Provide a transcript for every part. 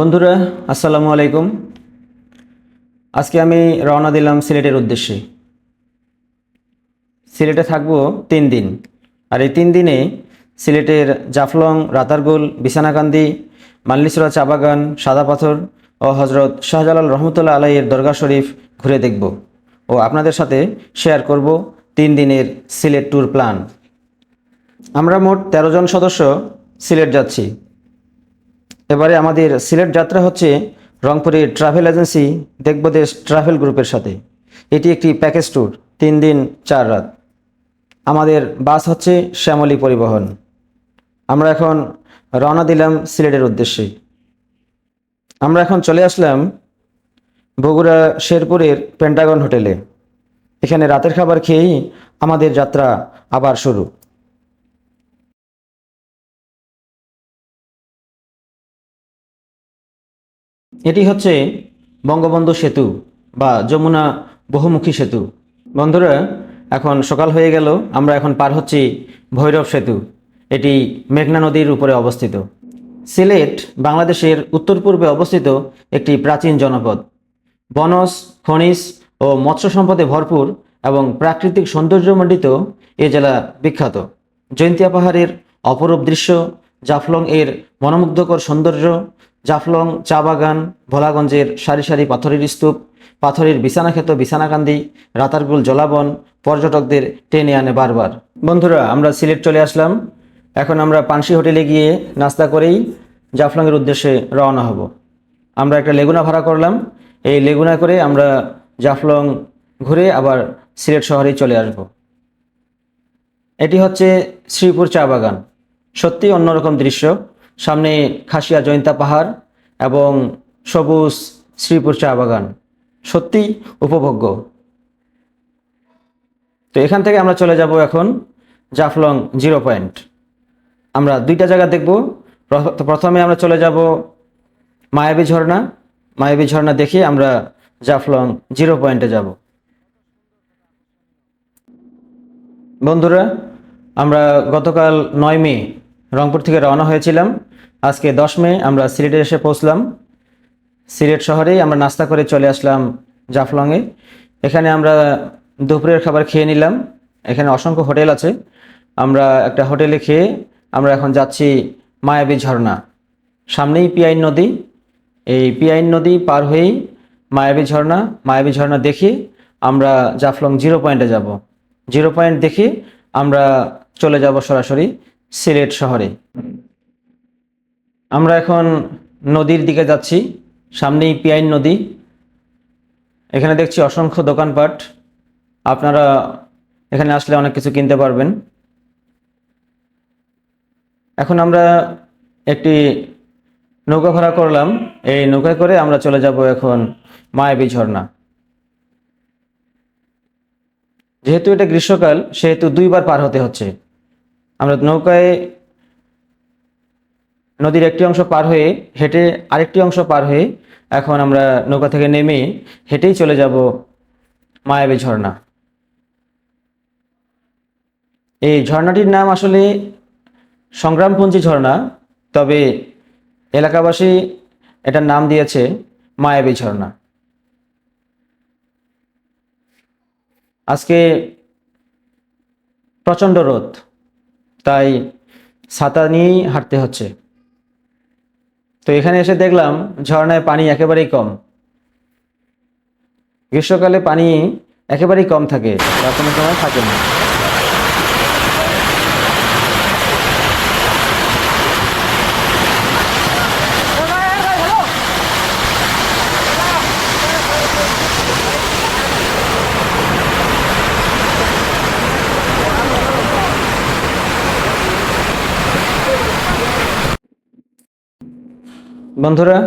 বন্ধুরা, আসসালামু আলাইকুম। আজকে আমি রওনা দিলাম সিলেটের উদ্দেশ্যে। সিলেটে থাকব তিন দিন। আর এই তিন দিনে সিলেটের জাফলং, রাতারগুল, বিছানাকান্দি, মাল্লিসরা চা বাগান সাদা পাথর ও হজরত শাহজালাল রহমতুল্লাহ আলাইয়ের দরগা শরীফ ঘুরে দেখব ও আপনাদের সাথে শেয়ার করব তিন দিনের সিলেট ট্যুর প্ল্যান। আমরা মোট তেরো জন সদস্য সিলেট যাচ্ছি। এবারে আমাদের সিলেট যাত্রা হচ্ছে রংপুরের ট্রাভেল এজেন্সি দেখবদেশ ট্রাভেল গ্রুপের সাথে। এটি একটি প্যাকেজ ট্যুর, তিন দিন, চার রাত। আমাদের বাস হচ্ছে শ্যামলী পরিবহন। আমরা এখন রওনা দিলাম সিলেটের উদ্দেশ্যে। আমরা এখন চলে আসলাম বগুড়া শেরপুরের পেন্টাগন হোটেলে। এখানে রাতের খাবার খেয়েই আমাদের যাত্রা আবার শুরু। এটি হচ্ছে বঙ্গবন্ধু সেতু বা যমুনা বহুমুখী সেতু। বন্ধুরা, এখন সকাল হয়ে গেল, আমরা এখন পার হচ্ছি ভৈরব সেতু। এটি মেঘনা নদীর উপরে অবস্থিত। সিলেট, বাংলাদেশের উত্তর পূর্বে অবস্থিত একটি প্রাচীন জনপদ। বনজ, খনিজ ও মৎস্য সম্পদে ভরপুর এবং প্রাকৃতিক সৌন্দর্যমণ্ডিত এ জেলা বিখ্যাত। জয়ন্তিয়া পাহাড়ের অপরূপ দৃশ্য জাফলং এর মনোমুগ্ধকর সৌন্দর্য জাফলং, চা বাগান, ভোলাগঞ্জের সারি সারি পাথরের স্তূপ, পাথরের বিছানাক্ষেত বিছানাকান্দি, রাতারগুল জলাবন, পর্যটকদের টেনে আনে বারবার। বন্ধুরা, আমরা সিলেট চলে আসলাম। এখন আমরা পানসি হোটেলে গিয়ে নাস্তা করেই জাফলংয়ের উদ্দেশ্যে রওনা হব। আমরা একটা লেগুনা ভাড়া করলাম। এই লেগুনা করে আমরা জাফলং ঘুরে আবার সিলেট শহরেই চলে আসব। এটি হচ্ছে শ্রীপুর চা বাগান। সত্যি অন্যরকম দৃশ্য। সামনে খাসিয়া জয়ন্তা পাহাড় এবং সবুজ শ্রীপুর চা বাগান। সত্যি উপভোগ্য। তো এখান থেকে আমরা চলে যাব এখন জাফলং জিরো পয়েন্ট। আমরা দুইটা জায়গা দেখব। প্র- প্রথমে আমরা চলে যাব মায়াবী ঝর্ণা। মায়াবী ঝর্ণা দেখে আমরা জাফলং জিরো পয়েন্টে যাব। বন্ধুরা, আমরা গতকাল নয় মে রংপুর থেকে রওনা হয়েছিলাম। আজকে দশ মে, আমরা সিলেটে এসে পৌঁছলাম। সিলেট শহরেই আমরা নাস্তা করে চলে আসলাম জাফলংয়ে। এখানে আমরা দুপুরের খাবার খেয়ে নিলাম। এখানে অসংখ্য হোটেল আছে। আমরা একটা হোটেলে খেয়ে আমরা এখন যাচ্ছি মায়াবী ঝর্ণা। সামনেই পিয়াইন নদী। এই পিয়াইন নদী পার হয়েই মায়াবী ঝর্ণা। মায়াবী ঝর্ণা দেখে আমরা জাফলং জিরো পয়েন্টে যাব। জিরো পয়েন্ট দেখে আমরা চলে যাব সরাসরি সিলেট শহরে। আমরা এখন নদীর দিকে যাচ্ছি। সামনেই পিয়াইন নদী। এখানে দেখছি অসংখ্য দোকানপাট। আপনারা এখানে আসলে অনেক কিছু কিনতে পারবেন। এখন আমরা একটি নৌকা ভাড়া করলাম। এই নৌকায় করে আমরা চলে যাব এখন মায়াবী ঝর্ণা। যেহেতু এটা গ্রীষ্মকাল, সেহেতু দুইবার পার হতে হচ্ছে। আমরা নৌকায় নদীর একটি অংশ পার হয়ে হেঁটে আরেকটি অংশ পার হয়ে এখন আমরা নৌকা থেকে নেমে হেঁটেই চলে যাব মায়াবী ঝর্ণা। এই ঝর্ণাটির নাম আসলে সংগ্রামপুঞ্জি ঝর্ণা, তবে এলাকাবাসী এটার নাম দিয়েছে মায়াবী ঝর্ণা। আজকে প্রচণ্ড রোদ, তাই ছাতা নিয়েই হাঁটতে হচ্ছে। তো এখানে এসে দেখলাম ঝর্ণায় পানি একেবারেই কম। গ্রীষ্মকালে পানি একেবারেই কম থাকে, বা কোনো সময় থাকে না। বন্ধুরা,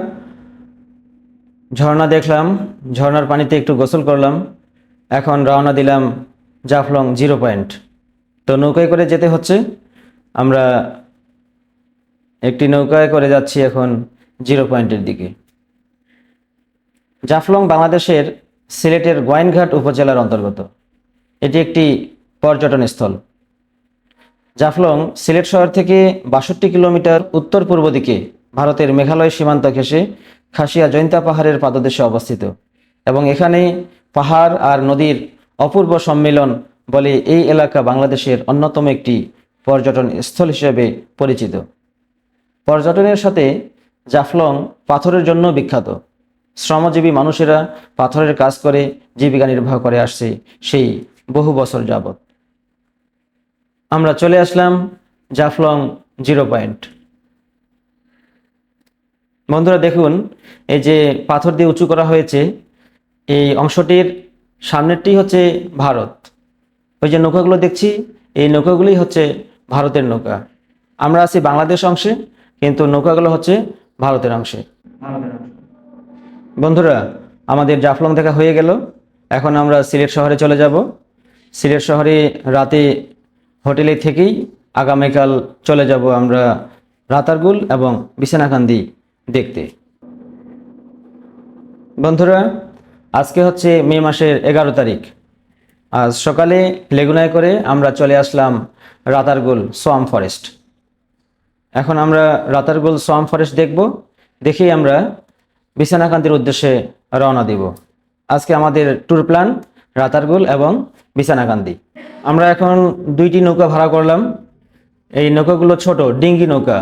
ঝর্ণা দেখলাম, ঝর্ণার পানিতে একটু গোসল করলাম, এখন রওনা দিলাম জাফলং জিরো পয়েন্ট। তো নৌকায় করে যেতে হচ্ছে, আমরা একটি নৌকায় করে যাচ্ছি এখন জিরো পয়েন্টের দিকে। জাফলং বাংলাদেশের সিলেটের গোয়াইনঘাট উপজেলার অন্তর্গত। এটি একটি পর্যটন স্থল। জাফলং সিলেট শহর থেকে বাষট্টি কিলোমিটার উত্তর পূর্ব দিকে ভারতের মেঘালয় সীমান্ত ঘেঁষে খাসিয়া জৈন্তা পাহাড়ের পাদদেশে অবস্থিত। এবং এখানে পাহাড় আর নদীর অপূর্ব সম্মিলন বলে এই এলাকা বাংলাদেশের অন্যতম একটি পর্যটন স্থল হিসেবে পরিচিত। পর্যটনের সাথে জাফলং পাথরের জন্য বিখ্যাত। শ্রমজীবী মানুষেরা পাথরের কাজ করে, জীবিকা নির্বাহ করে আসছে সেই বহু বছর যাবত আমরা চলে আসলাম জাফলং জিরো পয়েন্ট। বন্ধুরা দেখুন, এই যে পাথর দিয়ে উঁচু করা হয়েছে, এই অংশটির সামনেরটি হচ্ছে ভারত। ওই যে নৌকাগুলো দেখছি, এই নৌকাগুলি হচ্ছে ভারতের নৌকা। আমরা আছি বাংলাদেশ অংশে, কিন্তু নৌকাগুলো হচ্ছে ভারতের অংশে। বন্ধুরা, আমাদের জাফলং দেখা হয়ে গেল। এখন আমরা সিলেট শহরে চলে যাব। সিলেট শহরে রাতে হোটেলে থেকেই আগামীকাল চলে যাব আমরা রাতারগুল এবং বিছানাকান্দি। দেখতে। বন্ধুরা, আজকে হচ্ছে মে মাসের এগারো তারিখ। আজ সকালে লেগুনায় করে আমরা চলে আসলাম রাতারগুল সোয়াম ফরেস্ট। এখন আমরা রাতারগুল সোয়াম ফরেস্ট দেখব, দেখেই আমরা বিছানাকান্দির উদ্দেশ্যে রওনা দিব। আজকে আমাদের ট্যুর প্ল্যান রাতারগুল এবং বিছানাকান্দি আমরা এখন দুইটি নৌকা ভাড়া করলাম। এই নৌকাগুলো ছোট, ডিঙ্গি নৌকা।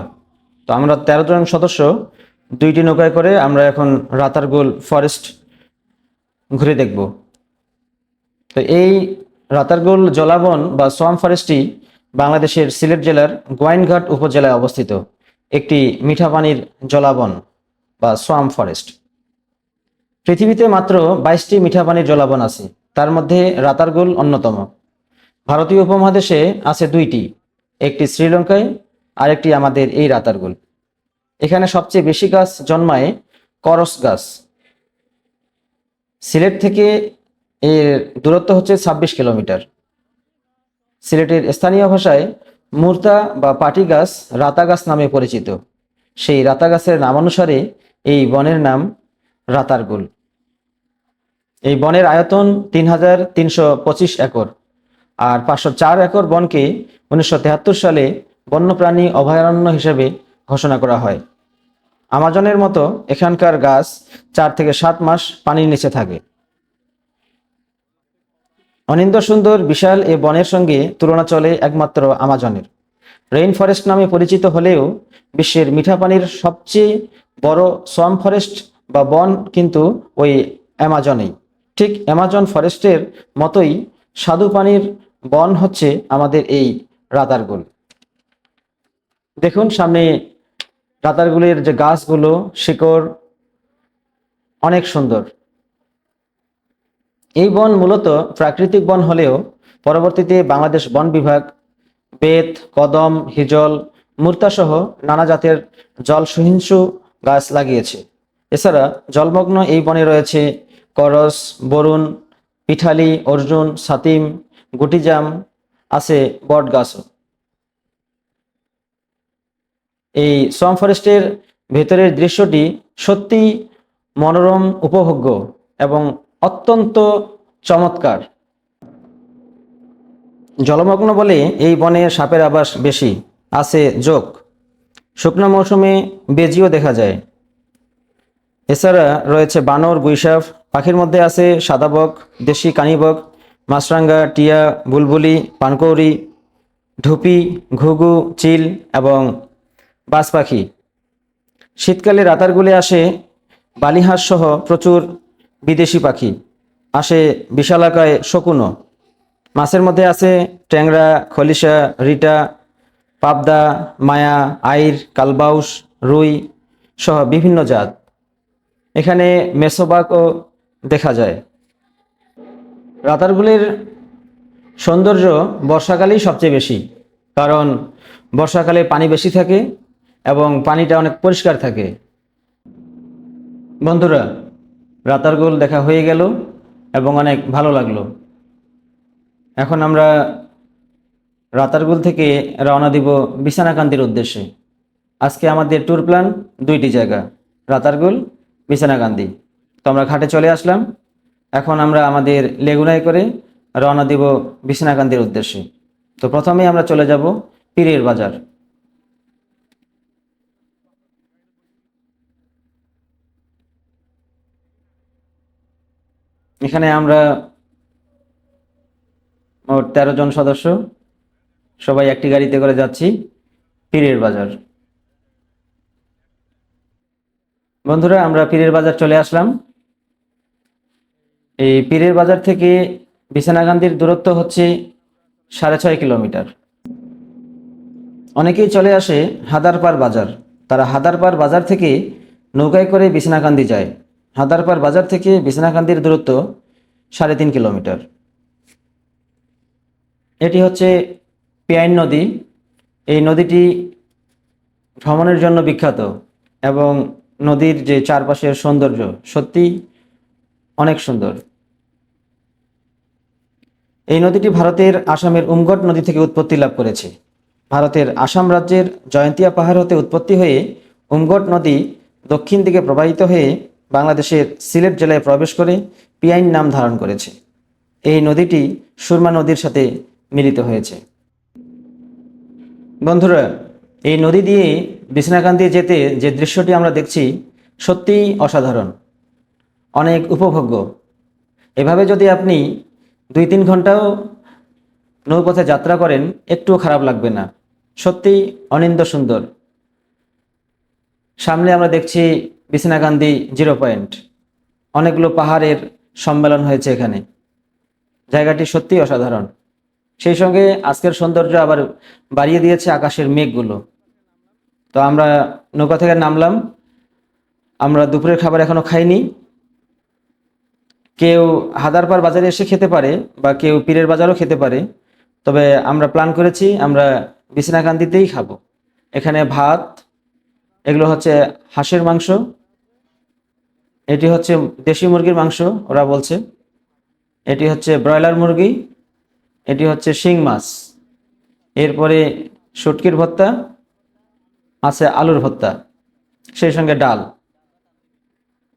তো আমরা তেরো জন সদস্য দুইটি নৌকায় করে আমরা এখন রাতারগুল ফরেস্ট ঘুরে দেখব। তো এই রাতারগুল জলাবন বা সোয়াম ফরেস্টটি বাংলাদেশের সিলেট জেলার গোয়াইনঘাট উপজেলায় অবস্থিত। একটি মিঠা পানির জলাবন বা সোয়াম ফরেস্ট পৃথিবীতে মাত্র বাইশটি মিঠা পানির জলাবন আছে। তার মধ্যে রাতারগুল অন্যতম। ভারতীয় উপমহাদেশে আছে দুইটি, একটি শ্রীলঙ্কায় আরেকটি আমাদের এই রাতারগুল এখানে সবচেয়ে বেশি গাছ জন্মায় করস গাছ। সিলেট থেকে এর দূরত্ব হচ্ছে ছাব্বিশ কিলোমিটার। সিলেটের স্থানীয় ভাষায় মূর্তা বা পাটি গাছ রাতা গাছ নামে পরিচিত। সেই রাতা গাছের নামানুসারে এই বনের নাম রাতারগুল। এই বনের আয়তন তিন হাজার তিনশো পঁচিশ একর আর পাঁচশো চার একর বনকে উনিশশো সালে বন্যপ্রাণী অভয়ারণ্য হিসেবে ঘোষণা করা হয়। আমাজনের মতো এখানকার গাছ চার থেকে সাত মাস পানির নিচে থাকে। অনিন্দ সুন্দর, বিশাল এ বনের সঙ্গে তুলনা চলে একমাত্র আমাজনের। রেইন ফরেস্ট নামে পরিচিত হলেও বিশ্বের মিঠা পানির সবচেয়ে বড় সোয়াম ফরেস্ট বা বন কিন্তু ওই অ্যামাজনেই। ঠিক অ্যামাজন ফরেস্টের মতোই স্বাদু পানির বন হচ্ছে আমাদের এই রাতারগুল দেখুন সামনে রাতারগুলের যে গাছগুলো, শিকড় অনেক সুন্দর। এই বন মূলত প্রাকৃতিক বন হলেও পরবর্তীতে বাংলাদেশ বন বিভাগ, বেত, কদম, হিজল, মূর্তাসহ নানা জাতের জল সহিংসু গাছ লাগিয়েছে। এছাড়া জলমগ্ন এই বনে রয়েছে করস, বরুণ, পিঠালি, অর্জুন, সাতিম, গুটিজাম আছে বট গাছও এই সোয়াম ফরেস্টের ভেতরের দৃশ্যটি সত্যি মনোরম, উপভোগ্য এবং অত্যন্ত চমৎকার। জলমগ্ন বলে এই বনে সাপের আবাস বেশি, আছে যোগ। শুকনো মৌসুমে বেজিও দেখা যায়। এছাড়া রয়েছে বানর গুইসাপ পাখির মধ্যে আছে সাদাবক, দেশি কানিবক মাছরাঙ্গা টিয়া, বুলবুলি, পানকৌড়ি ঢুপি ঘুঘু, চিল এবং বাজ পাখি। শীতকালে রাতারগুলে আসে বালিহাঁস সহ প্রচুর বিদেশি পাখি। আসে বিশালাকায় শকুনও। মাছের মধ্যে আছে ট্যাংরা, খলিশা, রিটা, পাবদা, মায়া, আইর, কালবাউস, রুই সহ বিভিন্ন জাত। এখানে মেসোবাকও দেখা যায়। রাতারগুলির সৌন্দর্য বর্ষাকালেই সবচেয়ে বেশি। কারণ বর্ষাকালে পানি বেশি থাকে এবং পানিটা অনেক পরিষ্কার থাকে। বন্ধুরা রাতারগুল দেখা হয়ে গেল এবং অনেক ভালো লাগল। এখন আমরা রাতারগুল থেকে রওনা দিব বিছানাকান্দির উদ্দেশ্যে। আজকে আমাদের ট্যুর প্ল্যান দুইটি জায়গা রাতারগুল বিছানাকান্দি তো আমরা ঘাটে চলে আসলাম। এখন আমরা আমাদের লেগুনায় করে রওনা দিব বিছানাকান্দির উদ্দেশ্যে। তো প্রথমেই আমরা চলে যাব পীরের বাজার। এখানে আমরা মোট তেরো জন সদস্য। সবাই একটি গাড়িতে করে যাচ্ছি পীরের বাজার। বন্ধুরা, আমরা পীরের বাজার চলে আসলাম। এই পীরের বাজার থেকে বিছানাকান্দির দূরত্ব হচ্ছে সাড়ে ছয় কিলোমিটার। অনেকেই চলে আসে হাদারপাড় বাজার। তারা হাদারপাড় বাজার থেকে নৌকায় করে বিছনাকান্দি যায়। হাদারপাড় বাজার থেকে বিছনাকান্দির দূরত্ব সাড়ে তিন কিলোমিটার। এটি হচ্ছে পিয়াইন নদী। এই নদীটি ভ্রমণের জন্য বিখ্যাত এবং নদীর যে চারপাশের সৌন্দর্য সত্যি অনেক সুন্দর। এই নদীটি ভারতের আসামের উমগট নদী থেকে উৎপত্তি লাভ করেছে। ভারতের আসাম রাজ্যের জয়ন্তিয়া পাহাড় হতে উৎপত্তি হয়ে উমগট নদী দক্ষিণ দিকে প্রবাহিত হয়ে বাংলাদেশের সিলেট জেলায় প্রবেশ করে পিয়াইন নাম ধারণ করেছে। এই নদীটি সুরমা নদীর সাথে মিলিত হয়েছে। বন্ধুরা, এই নদী দিয়ে বিছনাকান্দি যেতে যে দৃশ্যটি আমরা দেখছি সত্যিই অসাধারণ, অনেক উপভোগ্য। এভাবে যদি আপনি দুই তিন ঘন্টাও নৌপথে যাত্রা করেন, একটুও খারাপ লাগবে না। সত্যি অনিন্দ সুন্দর। সামনে আমরা দেখছি বিছনাকান্দি জিরো পয়েন্ট। অনেকগুলো পাহাড়ের সম্মেলন হয়েছে এখানে। জায়গাটি সত্যি অসাধারণ। সেই সঙ্গে আজকের সৌন্দর্য আবার বাড়িয়ে দিয়েছে আকাশের মেঘগুলো। তো আমরা নৌকা থেকে নামলাম। আমরা দুপুরের খাবার এখনও খাইনি। কেউ হাদারপাড় বাজারে এসে খেতে পারে বা কেউ পীরের বাজারও খেতে পারে। তবে আমরা প্ল্যান করেছি আমরা বিছনাকান্দিতেই খাব। এখানে ভাত, এগুলো হচ্ছে হাঁসের মাংস এটি হচ্ছে দেশি মুরগির মাংস, ওরা বলছে। এটি হচ্ছে ব্রয়লার মুরগি, এটি হচ্ছে শিং মাছ। এরপরে শুটকির ভর্তা, আছে আলুর ভর্তা, সেই সঙ্গে ডাল।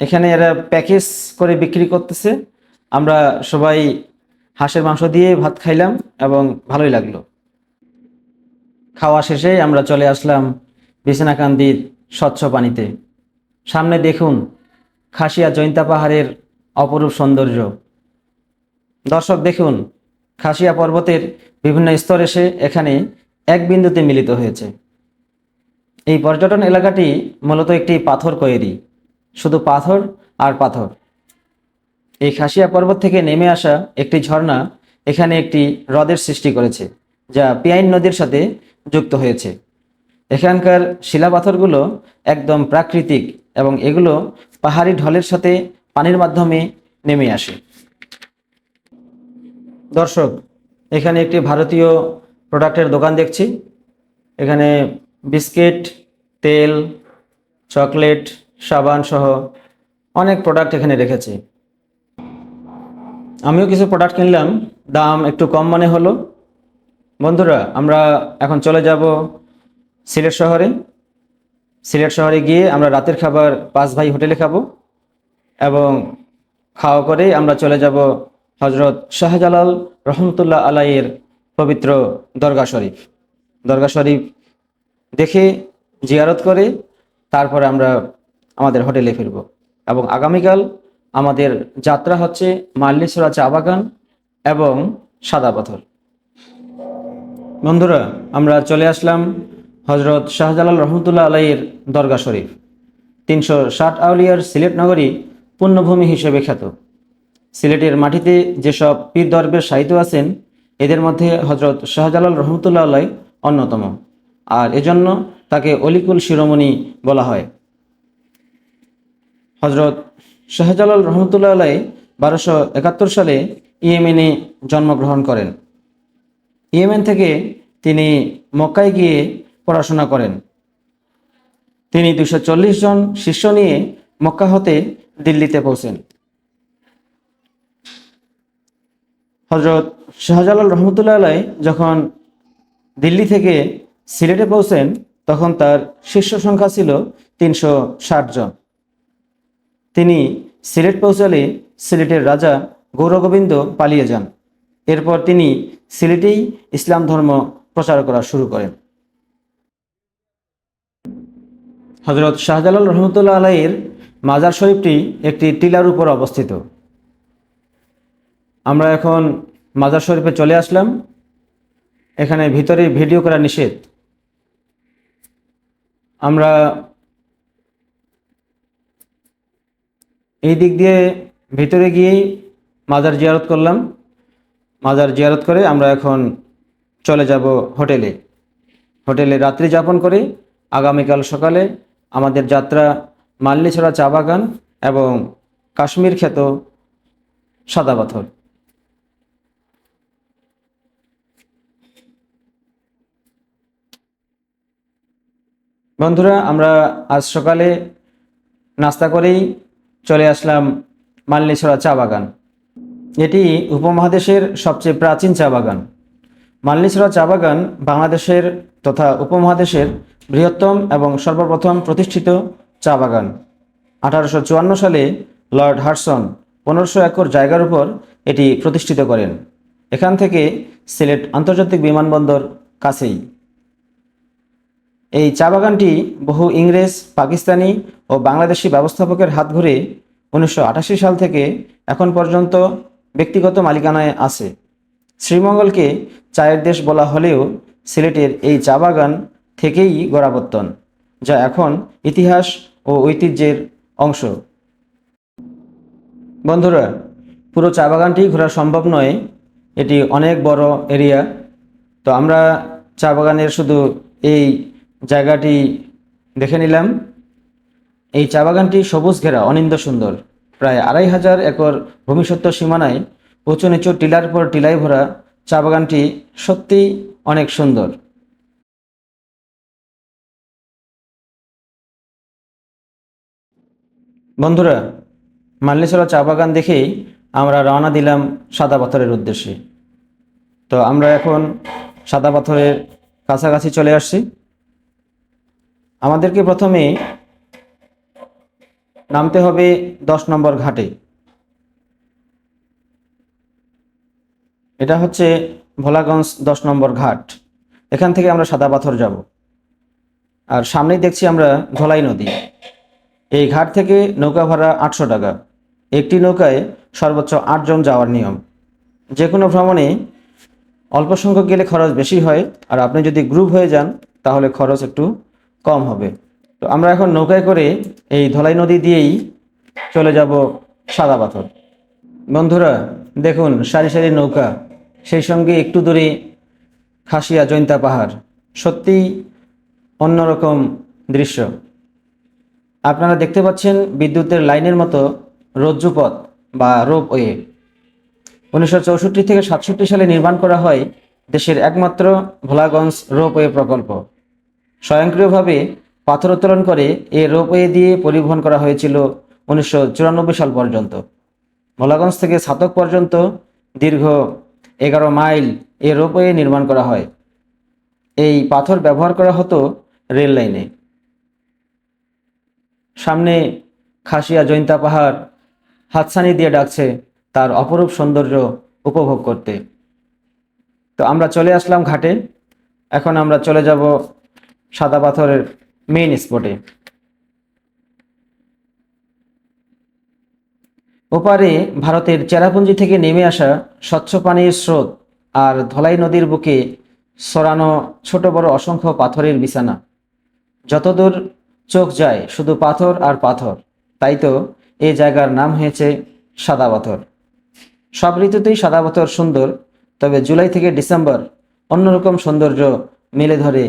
এখানে এরা প্যাকেজ করে বিক্রি করতেছে। আমরা সবাই হাঁসের মাংস দিয়ে ভাত খাইলাম এবং ভালোই লাগল। খাওয়া শেষে আমরা চলে আসলাম বিছানাকান্দির স্বচ্ছ পানিতে। সামনে দেখুন খাসিয়া জৈন্তা পাহাড়ের অপরূপ সৌন্দর্য। দর্শক, দেখুন, খাসিয়া পর্বতের বিভিন্ন স্তর এসে এখানে এক বিন্দুতে মিলিত হয়েছে। এই পর্যটন এলাকাটি মূলত একটি পাথর কয়েরি, শুধু পাথর আর পাথর। এই খাসিয়া পর্বত থেকে নেমে আসা একটি ঝর্ণা এখানে একটি হ্রদের সৃষ্টি করেছে, যা পিয়াইন নদীর সাথে যুক্ত হয়েছে। এখানকার শিলাপাথরগুলো একদম প্রাকৃতিক এবং এগুলো পাহাড়ি ঢলের সাথে পানির মাধ্যমে নেমে আসে। দর্শক, এখানে একটি ভারতীয় প্রোডাক্টের দোকান দেখছি। এখানে বিস্কিট, তেল, চকলেট, সাবান সহ অনেক প্রোডাক্ট এখানে রেখেছে। আমিও কিছু প্রোডাক্ট কিনলাম, দাম একটু কম মনে হলো। বন্ধুরা, আমরা এখন চলে যাব সিলেট শহরে। সিলেট শহরে গিয়ে আমরা রাতের খাবার পাঁচ ভাই হোটেলে খাব এবং খাওয়া করে আমরা চলে যাব হজরত শাহজালাল রহমতুল্লাহ আলাইয়ের পবিত্র দরগা শরীফ। দরগা শরীফ দেখে, জিয়ারত করে, তারপরে আমরা আমাদের হোটেলে ফিরব। এবং আগামীকাল আমাদের যাত্রা হচ্ছে মাল্লিসরা চা বাগান এবং সাদা পাথর। বন্ধুরা, আমরা চলে আসলাম হজরত শাহজালাল রহমতুল্লাহ আলাইয়ের দরগা শরীফ, তিনশো ষাট আউলিয়ার সিলেট নগরী পুণ্যভূমি হিসেবে খ্যাত। সিলেটের মাটিতে যেসব পীর দরবের সাহিত্য আছেন, এদের মধ্যে হজরত শাহজালাল রহমতুল্লাহ আলাই অন্যতম। আর এজন্য তাকে অলিকুল শিরোমণি বলা হয়। হজরত শাহজালাল রহমতুল্লাহ আলাই বারোশো একাত্তর সালে ইয়েমেনে জন্মগ্রহণ করেন। ইয়েমেন থেকে তিনি মক্কায় গিয়ে পড়াশোনা করেন। তিনি দুশো জন শিষ্য নিয়ে মক্কা হতে দিল্লিতে পৌঁছেন। হজরত শাহজালাল রহমতুল্লাহ আলাই যখন দিল্লি থেকে সিলেটে পৌঁছেন, তখন তার শিষ্য সংখ্যা ছিল তিনশো ষাট জন। তিনি সিলেট পৌঁছালে সিলেটের রাজা গৌরগোবিন্দ পালিয়ে যান। এরপর তিনি সিলেটেই ইসলাম ধর্ম প্রচার করা শুরু করেন। হজরত শাহজালাল রহমতুল্লাহ আলাইয়ের মাজার শরীফটি একটি টিলার উপর অবস্থিত। আমরা এখন মাজার শরীফে চলে আসলাম। এখানে ভিতরে ভিডিও করা নিষেধ। আমরা এই দিক দিয়ে ভিতরে গিয়েই মাজার জিয়ারত করলাম। মাজার জিয়ারত করে আমরা এখন চলে যাব হোটেলে। হোটেলে রাত্রি যাপন করে আগামীকাল সকালে আমাদের যাত্রা মাল্লিছড়া চা বাগান এবং কাশ্মীর খ্যাত সাদা পাথর। বন্ধুরা, আমরা আজ সকালে নাস্তা করেই চলে আসলাম মাল্লিছড়া চা বাগান। এটি উপমহাদেশের সবচেয়ে প্রাচীন চা বাগান। মাল্লিছড়া চা বাগান বাংলাদেশের তথা উপমহাদেশের বৃহত্তম এবং সর্বপ্রথম প্রতিষ্ঠিত চা বাগান। আঠারোশো চুয়ান্ন সালে লর্ড হার্সন পনেরোশো একর জায়গার উপর এটি প্রতিষ্ঠিত করেন। এখান থেকে সিলেট আন্তর্জাতিক বিমানবন্দর কাছেই। এই চা বাগানটি বহু ইংরেজ, পাকিস্তানি ও বাংলাদেশি ব্যবস্থাপকের হাত ঘুরে উনিশশো আটাশি সাল থেকে এখন পর্যন্ত ব্যক্তিগত মালিকানায় আছে। শ্রীমঙ্গলকে চায়ের দেশ বলা হলেও সিলেটের এই চা বাগান থেকেই গোড়াপত্তন যা এখন ইতিহাস ও ঐতিহ্যের অংশ। বন্ধুরা, পুরো চা বাগানটি ঘোরা সম্ভব নয়। এটি অনেক বড় এরিয়া। তো আমরা চা বাগানের শুধু এই জায়গাটি দেখে নিলাম। এই চা বাগানটি সবুজ ঘেরা, অনিন্দ সুন্দর। প্রায় আড়াই হাজার একর ভূমিসত্ব সীমানায় উঁচু নিচু টিলার পর টিলায় ভরা চা বাগানটি সত্যিই অনেক সুন্দর। বন্ধুরা মাল্লিছড়া চা বাগান দেখেই আমরা রওনা দিলাম সাদা পাথরের উদ্দেশ্যে। তো আমরা এখন সাদা পাথরের কাছাকাছি চলে আসছি। আমাদেরকে প্রথমে নামতে হবে দশ নম্বর ঘাটে। এটা হচ্ছে ভোলাগঞ্জ দশ নম্বর ঘাট। এখান থেকে আমরা সাদা পাথর যাব। আর সামনেই দেখছি আমরা ধলাই নদী। এই ঘাট থেকে নৌকা ভাড়া আটশো টাকা। একটি নৌকায় সর্বোচ্চ আটজন যাওয়ার নিয়ম। যে কোনো ভ্রমণে অল্প সংখ্যক গেলে খরচ বেশি হয়, আর আপনি যদি গ্রুপ হয়ে যান, তাহলে খরচ একটু কম হবে। তো আমরা এখন নৌকায় করে এই ধলাই নদী দিয়েই চলে যাব সাদা পাথর। বন্ধুরা, দেখুন সারি সারি নৌকা, সেই সঙ্গে একটু দূরে খাসিয়া জৈন্তা পাহাড়। সত্যিই অন্যরকম দৃশ্য। আপনারা দেখতে পাচ্ছেন বিদ্যুতের লাইনের মতো রজ্জুপথ বা রোপওয়ে উনিশশো চৌষট্টি থেকে সাতষট্টি সালে নির্মাণ করা হয় দেশের একমাত্র ভোলাগঞ্জ রোপওয়ে প্রকল্প। স্বয়ংক্রিয়ভাবে পাথর উত্তোলন করে এই রোপওয়ে দিয়ে পরিবহন করা হয়েছিল উনিশশো চুরানব্বই সাল পর্যন্ত। ভোলাগঞ্জ থেকে ছাতক পর্যন্ত দীর্ঘ এগারো মাইল এ রোপওয়ে নির্মাণ করা হয়। এই পাথর ব্যবহার করা হতো রেল লাইনে। সামনে খাসিয়া জৈন্তা পাহাড় হাতছানি দিয়ে ডাকছে তার অপরূপ সৌন্দর্য উপভোগ করতে। তো আমরা চলে আসলাম ঘাটে। এখন আমরা চলে যাব সাদা পাথরের মেইন স্পটে ওপারে ভারতের চেরাপুঞ্জি থেকে নেমে আসা স্বচ্ছ পানির স্রোত আর ধলাই নদীর বুকে সরানো ছোট বড় অসংখ্য পাথরের বিছানা। যতদূর চোখ যায় শুধু পাথর আর পাথর। তাই তো এই জায়গার নাম হয়েছে সাদা পাথর। সব ঋতুতেই সাদা পাথর সুন্দর, তবে জুলাই থেকে ডিসেম্বর অন্যরকম সৌন্দর্য মেলে ধরে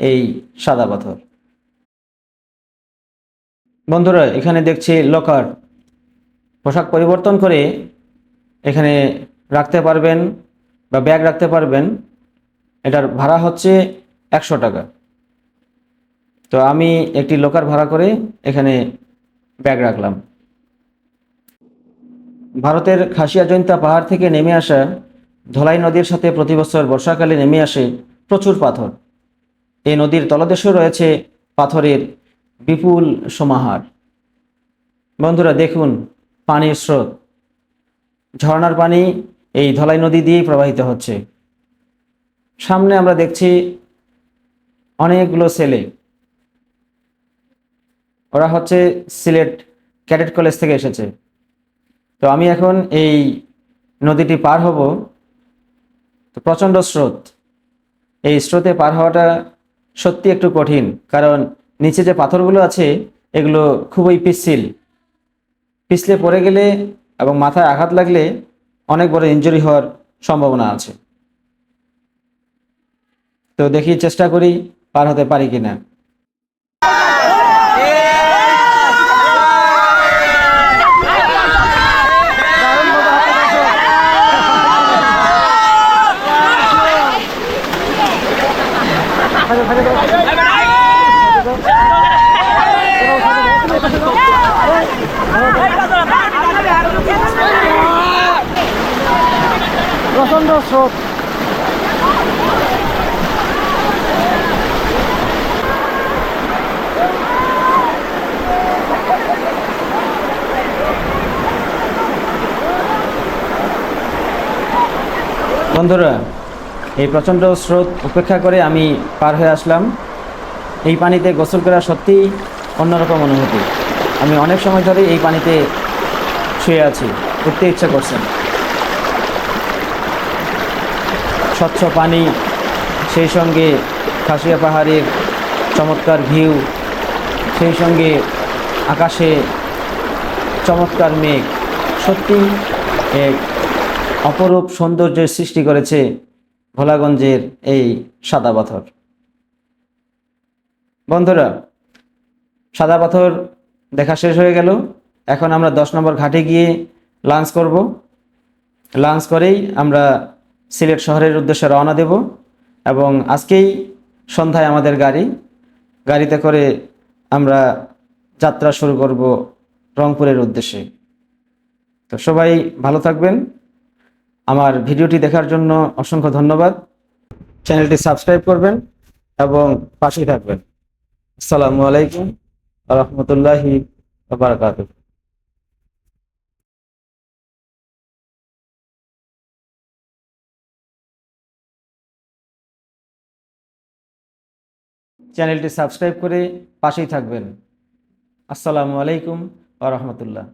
এই সাদা পাথর। বন্ধুরা, এখানে দেখছি লকার। পোশাক পরিবর্তন করে এখানে রাখতে পারবেন বা ব্যাগ রাখতে পারবেন। এটার ভাড়া হচ্ছে একশো টাকা। তো আমি একটি লোকার ভাড়া করে এখানে ব্যাগ রাখলাম। ভারতের খাসিয়া জৈন্তা পাহাড় থেকে নেমে আসা ধলাই নদীর সাথে প্রতি বছর বর্ষাকালে নেমে আসে প্রচুর পাথর। এই নদীর তলদেশেও রয়েছে পাথরের বিপুল সমাহার। বন্ধুরা, দেখুন পানির স্রোত। ঝর্ণার পানি এই ধলাই নদী দিয়েই প্রবাহিত হচ্ছে। সামনে আমরা দেখছি অনেকগুলো ছেলে ওরা হচ্ছে সিলেট ক্যাডেট কলেজ থেকে এসেছে। তো আমি এখন এই নদীটি পার হব। তো প্রচণ্ড স্রোত। এই স্রোতে পার হওয়াটা সত্যি একটু কঠিন, কারণ নিচে যে পাথরগুলো আছে, এগুলো খুবই পিচ্ছিল। পিছলে পড়ে গেলে এবং মাথায় আঘাত লাগলে অনেক বড় ইনজুরি হওয়ার সম্ভাবনা আছে। তো দেখি চেষ্টা করি পার হতে পারি কিনা। প্রচণ্ড স্রোত। বন্ধুরা, এই প্রচণ্ড স্রোত উপেক্ষা করে আমি পার হয়ে আসলাম। এই পানিতে গোসল করা সত্যিই অন্যরকম অনুভূতি। আমি অনেক সময় ধরে এই পানিতে শুয়ে আছি, উঠতে ইচ্ছা করছে না। স্বচ্ছ পানি, সেই সঙ্গে খাসিয়া পাহাড়ের চমৎকার ভিউ, সেই সঙ্গে আকাশে চমৎকার মেঘ। সত্যি এক অপরূপ সৌন্দর্যের সৃষ্টি করেছে ভোলাগঞ্জের এই সাদা পাথর। বন্ধুরা, সাদা পাথর দেখা শেষ হয়ে গেল। এখন আমরা দশ নম্বর ঘাটে গিয়ে লাঞ্চ করব। লাঞ্চ করেই আমরা সিলেট শহরের উদ্দেশ্যে রওনা দেব এবং আজকেই সন্ধ্যায় আমাদের গাড়ি। গাড়িতে করে আমরা যাত্রা শুরু করব রংপুরের উদ্দেশ্যে। তো সবাই ভালো থাকবেন। আমার ভিডিওটি দেখার জন্য অসংখ্য ধন্যবাদ। চ্যানেলটি সাবস্ক্রাইব করবেন এবং পাশেই থাকবেন। আসসালামু আলাইকুম রহমতুল্লাহি বারাকাত চ্যানেলটি সাবস্ক্রাইব করে পাশেই থাকবেন। আসসালামু আলাইকুম আ রহমতুল্লাহ।